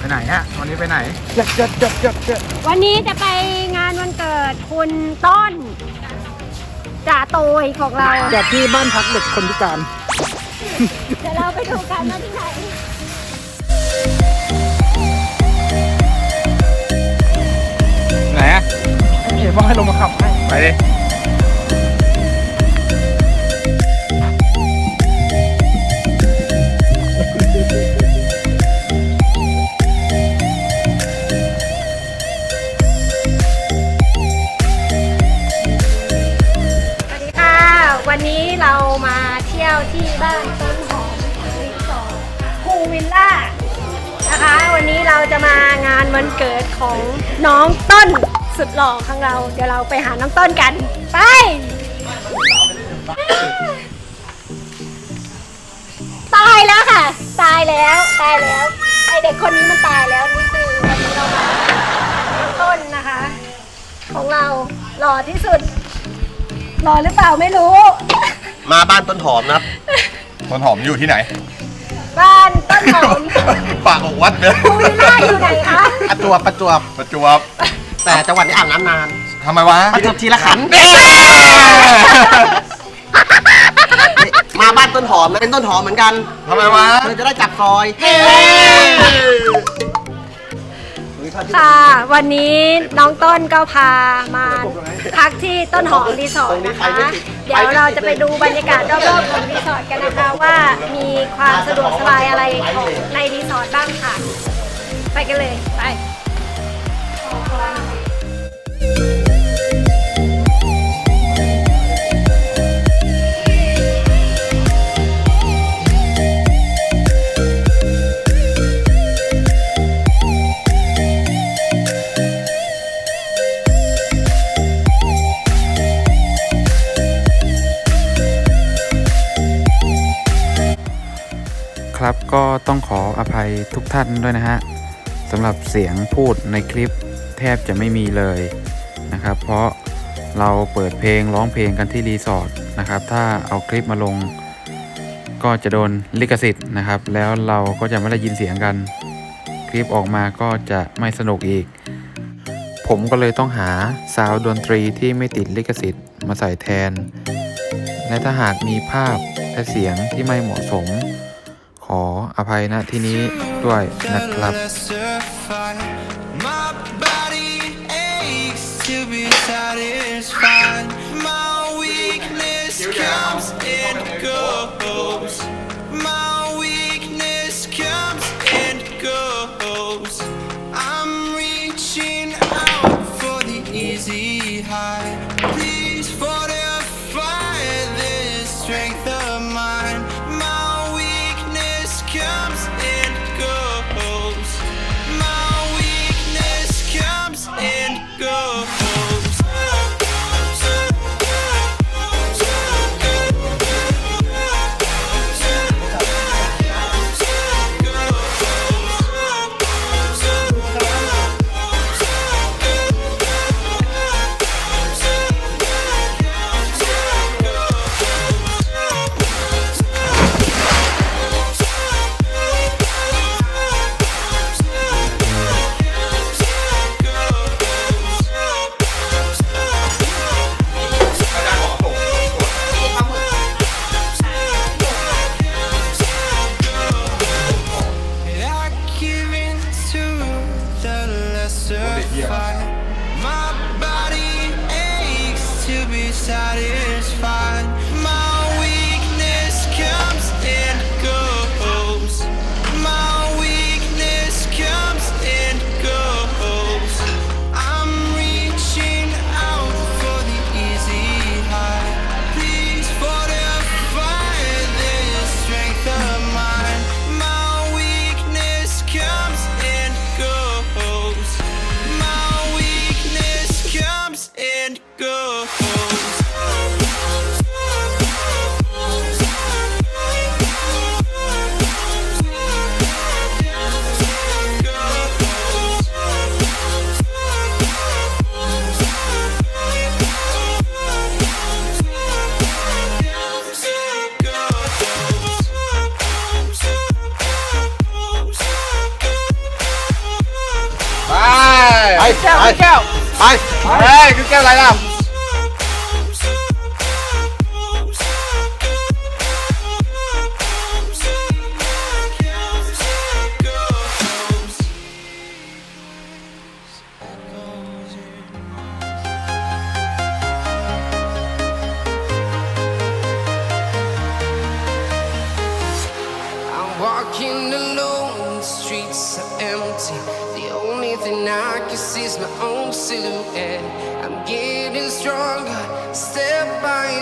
ไปไหนจัดจัดจัดจัดจัดวันนี้จะไปงานวันเกิดคุณต้นจ่าโตยของเราจัดที่บ้านพักเด็กคนพิการ เดี๋ยวเราไปดูกันว่าที่ไหน ไหนอะเอ๋บอกให้ลงมาขับให้ไปดิสวั วันนี้เราจะมางานวันเกิดของน้องต้นสุดหล่อของเรา เดี๋ยวเราไปหาน้องต้นกัน ไป ตายแล้วค่ะ ตายแล้วตายแล้วไอเด็กคนนี้มันตายแล้วนี่คือวันนี้เรามาน้องต้นนะคะ ของเราหล่อที่สุดหล่อหรือเปล่าไม่รู้ มาบ้านต้นหอมนะครับ ต้นหอมอยู่ที่ไหน บ้านต้นหอม ปากของวัดเนอะภูวิลล่าอยู่ไหนคะประจวบประจวบประจวบ แต่จังหวัดนี้อาบน้ำนานทำไมวะประจวบทีละขันเด้มาบ้านต้นหอมนะเป็นต้นหอมเหมือนกันทำไมวะเธอจะได้จับซอย ค่ะ วันนี้น้องต้นก็พามาพักที่ต้นหอมรีสอร์ทนะคะ เดี๋ยวเราจะไปดูบรรยากาศรอบๆของรีสอร์ทกันนะคะว่ามีความสะดวกสบายอะไรของในรีสอร์ทบ้างค่ะ ไปกันเลยไป ก็ต้องขออภัยทุกท่านด้วยนะฮะสำหรับเสียงพูดในคลิปแทบจะไม่มีเลยนะครับ เพราะเราเปิดเพลงร้องเพลงกันที่รีสอร์ทนะครับ ถ้าเอาคลิปมาลง ก็จะโดนลิขสิทธิ์นะครับ แล้วเราก็จะไม่ได้ยินเสียงกัน คลิปออกมาก็จะไม่สนุกอีก ผมก็เลยต้องหาซาวด์ดนตรีที่ไม่ติดลิขสิทธิ์มาใส่แทน และถ้าหากมีภาพและเสียงที่ไม่เหมาะสม ออภัยนะที่นี้ด้วยนะครับ comes and goes. 诶诶诶诶哥哥来了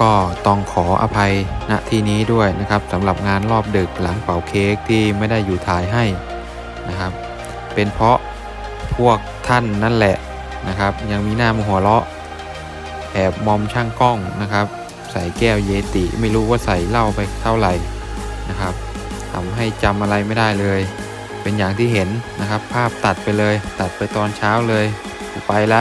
ก็ต้องขออภัยณที่นี้ด้วยนะครับสำหรับงานรอบดึกหลังเป่าเค้กที่ไม่ได้อยู่ถ่ายให้นะครับ เป็นเพราะพวกท่านนั่นแหละนะครับ ยังมีหน้ามาหัวเราะแอบมอมช่างกล้องนะครับ ใส่แก้วเยติไม่รู้ว่าใส่เหล้าไปเท่าไหร่นะครับทำให้จำอะไรไม่ได้เลย เป็นอย่างที่เห็นนะครับ ภาพตัดไปเลย ตัดไปตอนเช้าเลย ไปละ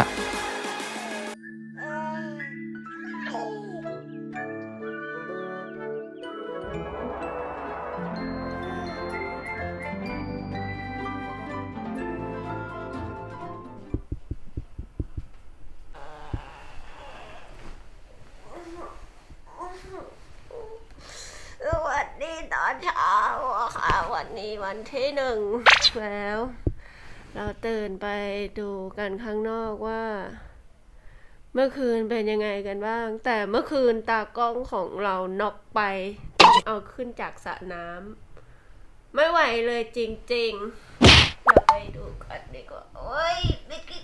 วันนี้วันที่หนึ่งแล้ว เราตื่นไปดูกันข้างนอกว่า เมื่อคืนเป็นยังไงกันบ้าง แต่เมื่อคืนตากล้องของเราน็อกไปต้องเอาขึ้นจากสระน้ำไม่ไหวเลยจริงๆดูก่อนดีกว่าโอ้ยไม่กิน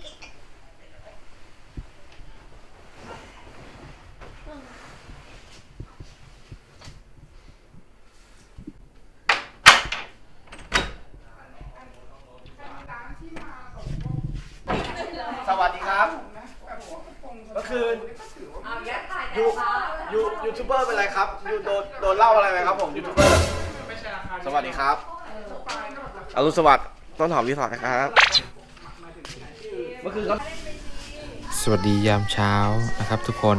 สวัสดีครับ เมื่อคืนยูยูยูทูบเบอร์เป็นไรครับยูโดนโดนเล่าอะไรไหมครับผมยูทูบเบอร์สวัสดีครับอรุณสวัสดิ์ต้นหอมรีสอร์ทนะครับเมื่อคืนเขาสวัสดียามเช้านะครับทุกคน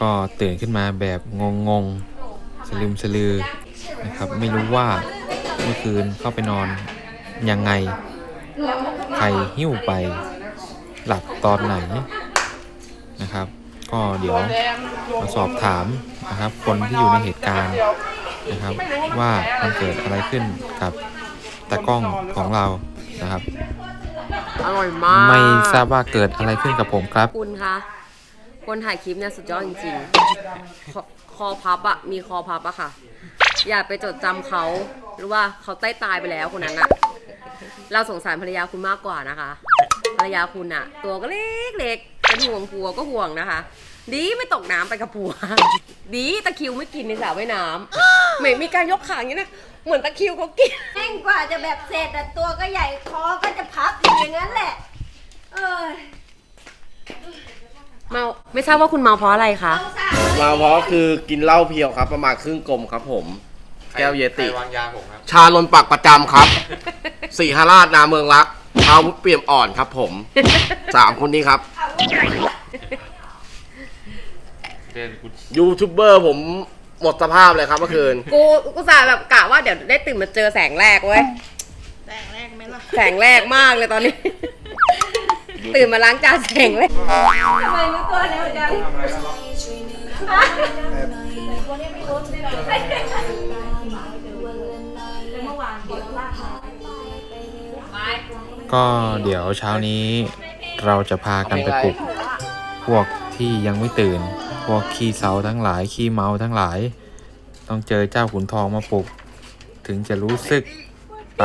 ก็ตื่นขึ้นมาแบบงงงๆสลืมสลือนะครับไม่รู้ว่าเมื่อคืนเข้าไปนอน ยังไง ใครหิ้วไป หลับตอนไหน นะครับ ก็เดี๋ยวมาสอบถามนะครับ คนที่อยู่ในเหตุการณ์นะครับ ว่ามันเกิดอะไรขึ้นกับตากล้องของเรานะครับ อร่อยมากไม่ทราบว่าเกิดอะไรขึ้นกับผมครับ คุณคะคนถ่ายคลิปเนี่ยสุดยอดจริงๆคอคอพับอะมีคอพับอะค่ะ อย่าไปจดจำเขาหรือว่าเขาใต้ตายไปแล้วคนนั้นอะเราสงสารภรรยาคุณมากกว่านะคะ ภรรยาคุณอะตัวก็เล็กๆ เป็นห่วงผัวก็ห่วงนะคะ ดีไม่ตกน้ำไปกับผัว ดีตะคริวไม่กินในสระว่ายน้ำไม่มีการยกขาอย่างนี้นะเหมือนตะคริวเขากินแม่งกว่าจะแบบเสร็จแต่ตัวก็ใหญ่คอก็จะพับอยู่อย่างนั้นแหละ เออเมาไม่ทราบว่าคุณเมาเพราะอะไรคะต้องสร้างมาเพราะคือกินเหล้าเพียวครับ ประมาณครึ่งกลมครับผม แก้วเยติ วางยาผมครับ ชาลนปักประจำครับ สี่ฮาราชนาเมืองรักเอาเปี่ยมอ่อนครับผมสามคนนี้ครับยูทูบเบอร์ผมหมดสภาพเลยครับเมื่อคืน กูกูสาแบบกะว่าเดี๋ยวได้ตื่นมาเจอแสงแรกเว้ยแสงแรกไหมล่ะแสงแรกมากเลยตอนนี้ ตื่นมาล้างจานแสงแรกทำไมรู้ตัวเร็วจังก็ ก็เดี๋ยวเช้านี้เราจะพากันไปปลุก พวกที่ยังไม่ตื่น พวกขี้เสาทั้งหลายขี้เมาทั้งหลาย ต้องเจอเจ้าขุนทองมาปลุก ถึงจะรู้สึกไป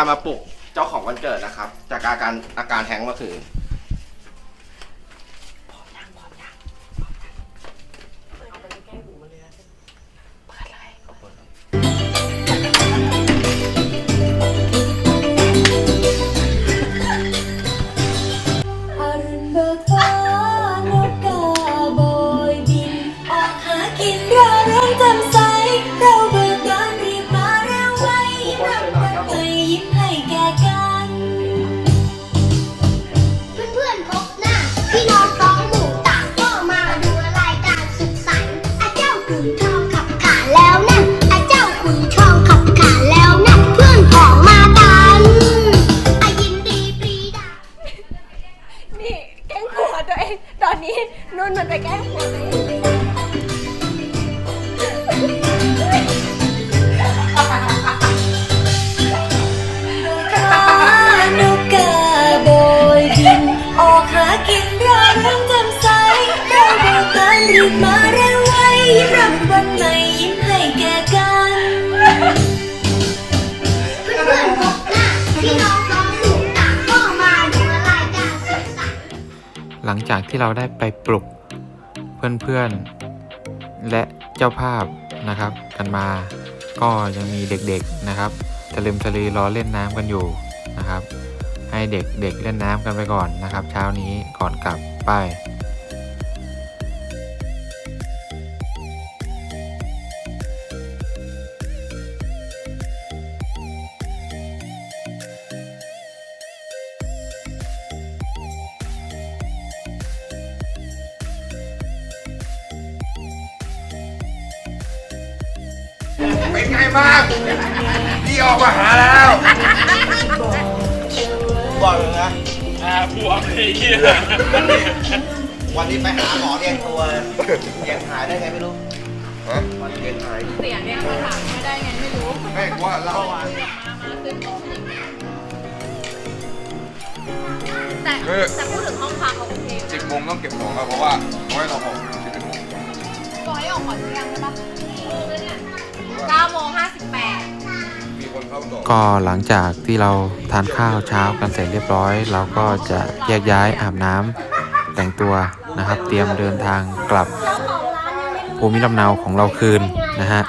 การมาปลุกเจ้าของวันเกิดนะครับ จากอาการอาการแท้งเมื่อคืน นนี้นุ่นมันไปแกล้งผัวตัวเองนกกาโบยบิน ออกหากินร่าเริงจำใสเราเบิกบานรีบมา ลังจากที่เราได้ไปปลุกเพื่อนๆ และเจ้าภาพนะครับ กันมา ก็ยังมีเด็กๆนะครับทะลึมทะลีรอเล่นน้ำกันอยู่นะครับ ให้เด็กๆเเล่นน้ำกันไปก่อนนะครับ เช้านี้ก่อนกลับไป มาหาแล้วบอกเลยนะอ่าผัวไอ้เหี้ยวันนี้ไปหาหมอเรียงตัวเรียงหายได้ไงไม่รู้ฮะวันเรียงหายแม่งว่าเราแต่เออแต่พูดถึงห้องพักเขาโอเคสิบโมงต้องเก็บของครับเพราะว่าน้อยเราออกสิบเอ็ดโมงบอกให้ออกก่อนหรือยังใช่ปะเก้าโมงห้าสิบแปดมีคนเข้าต่อ ก็หลังจากที่เราทานข้าวเช้ากันเสร็จเรียบร้อย เราก็จะแยกย้ายอาบน้ำแต่งตัวนะครับ เตรียมเดินทางกลับภูมิลำเนาของเราคืนนะฮะ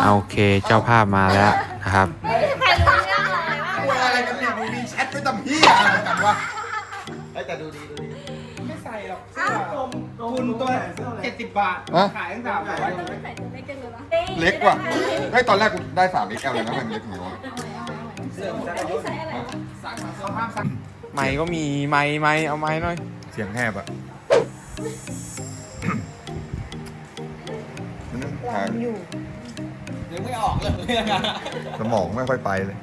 เอาโอเคเจ้าภาพมาแล้วนะครับอะไรกันเนี่ยมึงมีแชทไปทำเหี้ยอะไรกันวะแต่ดูดีดูดีไม่ใส่หรอกเสื้อคุณตัวเจ็ดสิบบาทฮะขายตั้งสามร้อย เล็กว่ะไม่ตอนแรกกูได้สาม XL เลยนะมันเล็กหนูวะไม้ก็มีไม้ไม้เอาไม้หน่อย เสียงแหบอะมันนั่งทางอยู่ยังไม่ออกเลยสมองไม่ค่อยไปเลย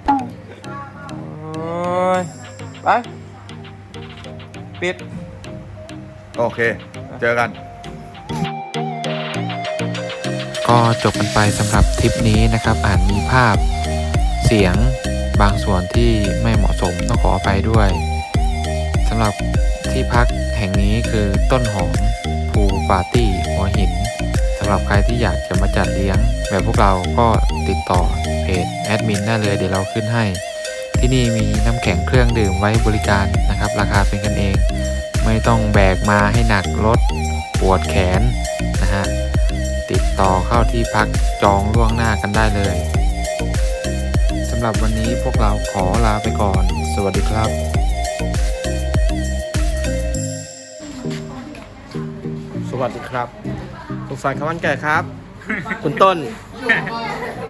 โอ้ยไป ปิด โอเค เจอกัน ก็จบกันไปสำหรับทริปนี้นะครับอาจมีภาพเสียงบางส่วนที่ไม่เหมาะสมต้องขออภัยด้วยสำหรับที่พักแห่งนี้คือต้นหอมภูปาร์ตี้หัวหินสำหรับใครที่อยากจะมาจัดเลี้ยง แบบพวกเราก็ติดต่อเพจแอดมินได้เลยเดี๋ยวเราขึ้นให้ ที่นี่มีน้ำแข็งเครื่องดื่มไว้บริการนะครับ ราคาเป็นกันเอง ไม่ต้องแบกมาให้หนักรถปวดแขนนะฮะ ติดต่อเข้าที่พักจองล่วงหน้ากันได้เลยสำหรับวันนี้พวกเราขอลาไปก่อน สวัสดีครับสวัสดีครับสุขสันต์วันเกิดครับ คุณต้น